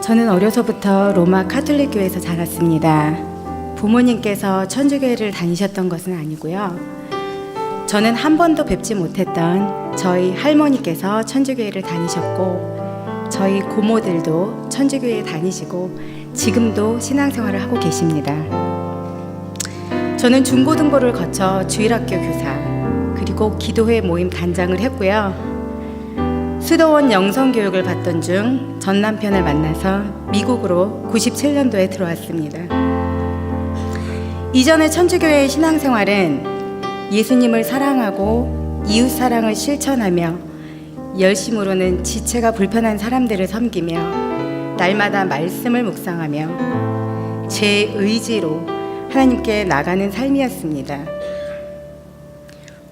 저는 어려서부터 로마 카톨릭 교회에서 자랐습니다. 부모님께서 천주교회를 다니셨던 것은 아니고요. 저는 한 번도 뵙지 못했던 저희 할머니께서 천주교회를 다니셨고 저희 고모들도 천주교회에 다니시고 지금도 신앙생활을 하고 계십니다. 저는 중고등부를 거쳐 주일학교 교사 그리고 기도회 모임 단장을 했고요. 수도원 영성 교육을 받던 중 전 남편을 만나서 미국으로 97년도에 들어왔습니다. 이전의 천주교회의 신앙생활은 예수님을 사랑하고 이웃 사랑을 실천하며 열심으로는 지체가 불편한 사람들을 섬기며 날마다 말씀을 묵상하며 제 의지로 하나님께 나가는 삶이었습니다.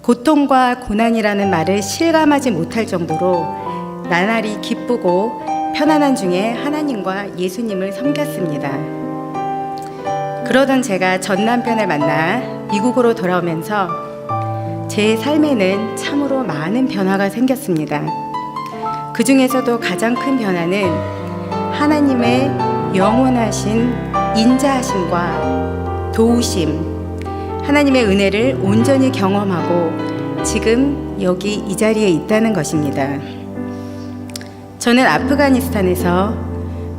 고통과 고난이라는 말을 실감하지 못할 정도로 나날이 기쁘고 편안한 중에 하나님과 예수님을 섬겼습니다. 그러던 제가 전 남편을 만나 미국으로 돌아오면서 제 삶에는 참으로 많은 변화가 생겼습니다. 그 중에서도 가장 큰 변화는 하나님의 영원하신 인자하심과 도우심, 하나님의 은혜를 온전히 경험하고 지금 여기 이 자리에 있다는 것입니다. 저는 아프가니스탄에서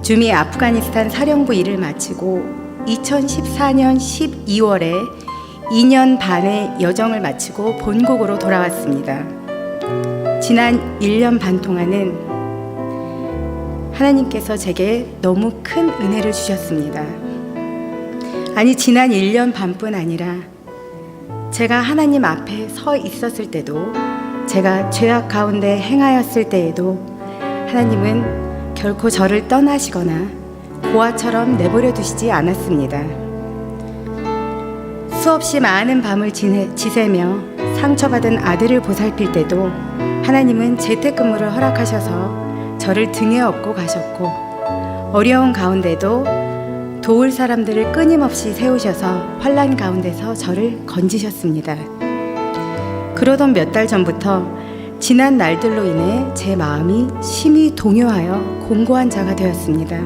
주미 아프가니스탄 사령부 일을 마치고 2014년 12월에 2년 반의 여정을 마치고 본국으로 돌아왔습니다. 지난 1년 반 동안은 하나님께서 제게 너무 큰 은혜를 주셨습니다. 아니, 지난 1년 반뿐 아니라 제가 하나님 앞에 서 있었을 때도 제가 죄악 가운데 행하였을 때에도 하나님은 결코 저를 떠나시거나 고아처럼 내버려 두시지 않았습니다. 수없이 많은 밤을 지내, 지새며 상처받은 아들을 보살필 때도 하나님은 재택근무를 허락하셔서 저를 등에 업고 가셨고 어려운 가운데도 도울 사람들을 끊임없이 세우셔서 환란 가운데서 저를 건지셨습니다. 그러던 몇 달 전부터 지난 날들로 인해 제 마음이 심히 동요하여 공고한 자가 되었습니다.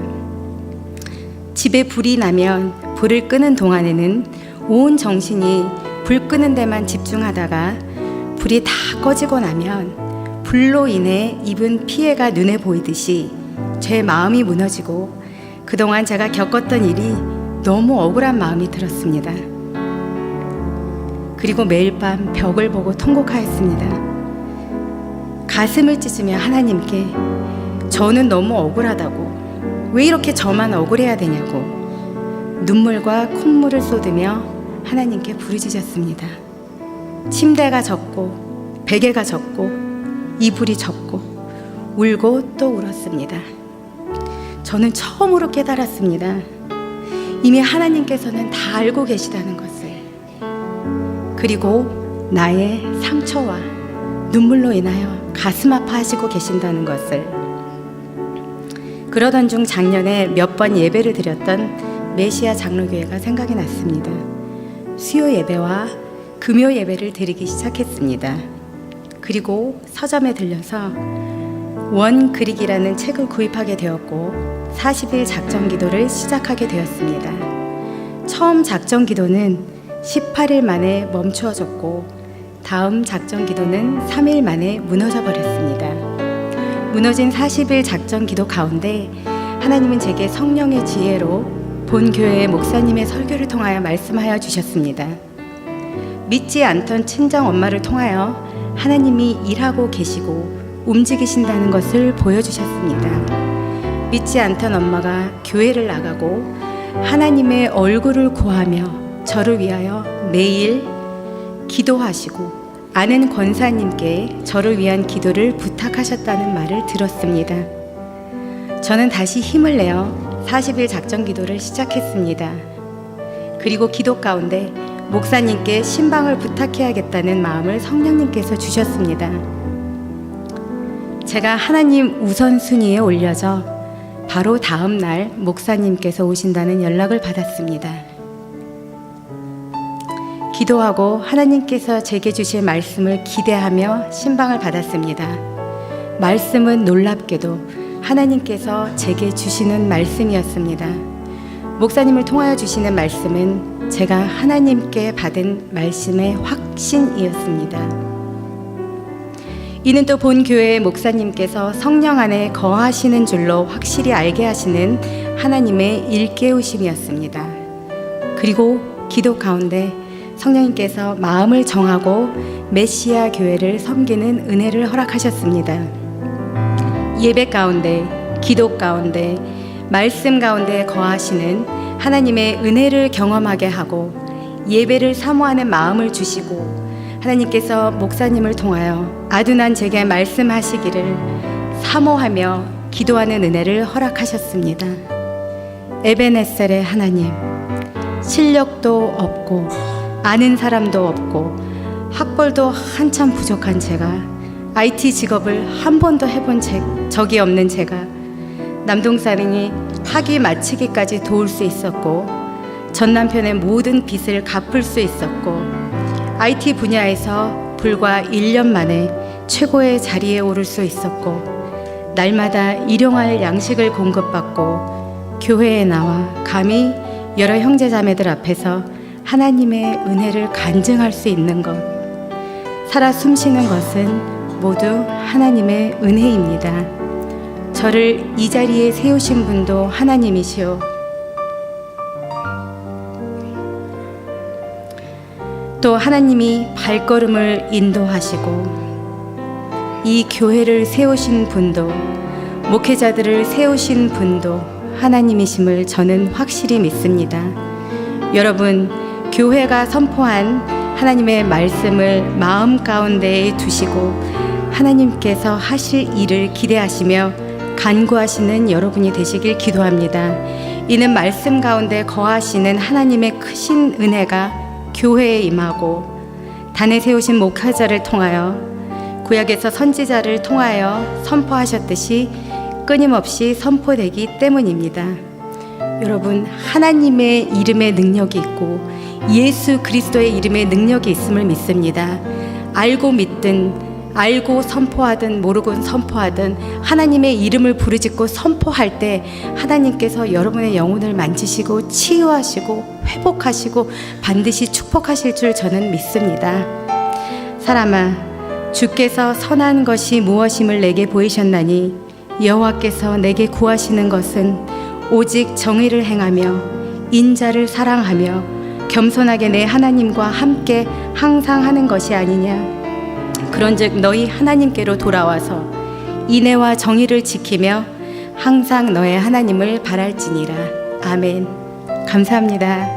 집에 불이 나면 불을 끄는 동안에는 온 정신이 불 끄는 데만 집중하다가 불이 다 꺼지고 나면 불로 인해 입은 피해가 눈에 보이듯이 제 마음이 무너지고 그동안 제가 겪었던 일이 너무 억울한 마음이 들었습니다. 그리고 매일 밤 벽을 보고 통곡하였습니다. 가슴을 찢으며 하나님께 저는 너무 억울하다고 왜 이렇게 저만 억울해야 되냐고 눈물과 콧물을 쏟으며 하나님께 부르짖었습니다. 침대가 젖고 베개가 젖고 이불이 젖고 울고 또 울었습니다. 저는 처음으로 깨달았습니다. 이미 하나님께서는 다 알고 계시다는 것을. 그리고 나의 상처와 눈물로 인하여 가슴 아파하시고 계신다는 것을. 그러던 중 작년에 몇 번 예배를 드렸던 메시아 장로교회가 생각이 났습니다. 수요 예배와 금요 예배를 드리기 시작했습니다. 그리고 서점에 들려서 원 그릭이라는 책을 구입하게 되었고 40일 작전 기도를 시작하게 되었습니다. 처음 작전 기도는 18일 만에 멈추어졌고 다음 작전 기도는 3일 만에 무너져 버렸습니다. 무너진 40일 작전 기도 가운데 하나님은 제게 성령의 지혜로 본 교회의 목사님의 설교를 통하여 말씀하여 주셨습니다. 믿지 않던 친정 엄마를 통하여 하나님이 일하고 계시고 움직이신다는 것을 보여주셨습니다. 믿지 않던 엄마가 교회를 나가고 하나님의 얼굴을 구하며 저를 위하여 매일 기도하시고 아는 권사님께 저를 위한 기도를 부탁하셨다는 말을 들었습니다. 저는 다시 힘을 내어 40일 작전 기도를 시작했습니다. 그리고 기도 가운데 목사님께 신방을 부탁해야겠다는 마음을 성령님께서 주셨습니다. 제가 하나님 우선순위에 올려져 바로 다음 날 목사님께서 오신다는 연락을 받았습니다. 기도하고 하나님께서 제게 주실 말씀을 기대하며 신방을 받았습니다. 말씀은 놀랍게도 하나님께서 제게 주시는 말씀이었습니다. 목사님을 통하여 주시는 말씀은 제가 하나님께 받은 말씀의 확신이었습니다. 이는 또 본 교회의 목사님께서 성령 안에 거하시는 줄로 확실히 알게 하시는 하나님의 일깨우심이었습니다. 그리고 기도 가운데 성령님께서 마음을 정하고 메시아 교회를 섬기는 은혜를 허락하셨습니다. 예배 가운데, 기도 가운데, 말씀 가운데 거하시는 하나님의 은혜를 경험하게 하고 예배를 사모하는 마음을 주시고 하나님께서 목사님을 통하여 아둔한 제게 말씀하시기를 사모하며 기도하는 은혜를 허락하셨습니다. 에베네셀의 하나님, 실력도 없고 아는 사람도 없고 학벌도 한참 부족한 제가 IT 직업을 한 번도 해본 제, 적이 없는 제가 남동생이 학위 마치기까지 도울 수 있었고 전 남편의 모든 빚을 갚을 수 있었고 IT 분야에서 불과 1년 만에 최고의 자리에 오를 수 있었고 날마다 일용할 양식을 공급받고 교회에 나와 감히 여러 형제자매들 앞에서 하나님의 은혜를 간증할 수 있는 것 살아 숨쉬는 것은 모두 하나님의 은혜입니다. 저를 이 자리에 세우신 분도 하나님이시오. 또 하나님이 발걸음을 인도하시고 이 교회를 세우신 분도 목회자들을 세우신 분도 하나님이심을 저는 확실히 믿습니다. 여러분, 교회가 선포한 하나님의 말씀을 마음 가운데에 두시고 하나님께서 하실 일을 기대하시며 간구하시는 여러분이 되시길 기도합니다. 이는 말씀 가운데 거하시는 하나님의 크신 은혜가 교회에 임하고 단에 세우신 목회자를 통하여 구약에서 선지자를 통하여 선포하셨듯이 끊임없이 선포되기 때문입니다. 여러분 하나님의 이름의 능력이 있고 예수 그리스도의 이름의 능력이 있음을 믿습니다. 알고 믿든 알고 선포하든 모르고 선포하든 하나님의 이름을 부르짖고 선포할 때 하나님께서 여러분의 영혼을 만지시고 치유하시고 회복하시고 반드시 축복하실 줄 저는 믿습니다. 사람아 주께서 선한 것이 무엇임을 내게 보이셨나니 여호와께서 내게 구하시는 것은 오직 정의를 행하며 인자를 사랑하며 겸손하게 내 하나님과 함께 항상 하는 것이 아니냐. 그런즉 너희 하나님께로 돌아와서 인애와 정의를 지키며 항상 너의 하나님을 바랄지니라. 아멘. 감사합니다.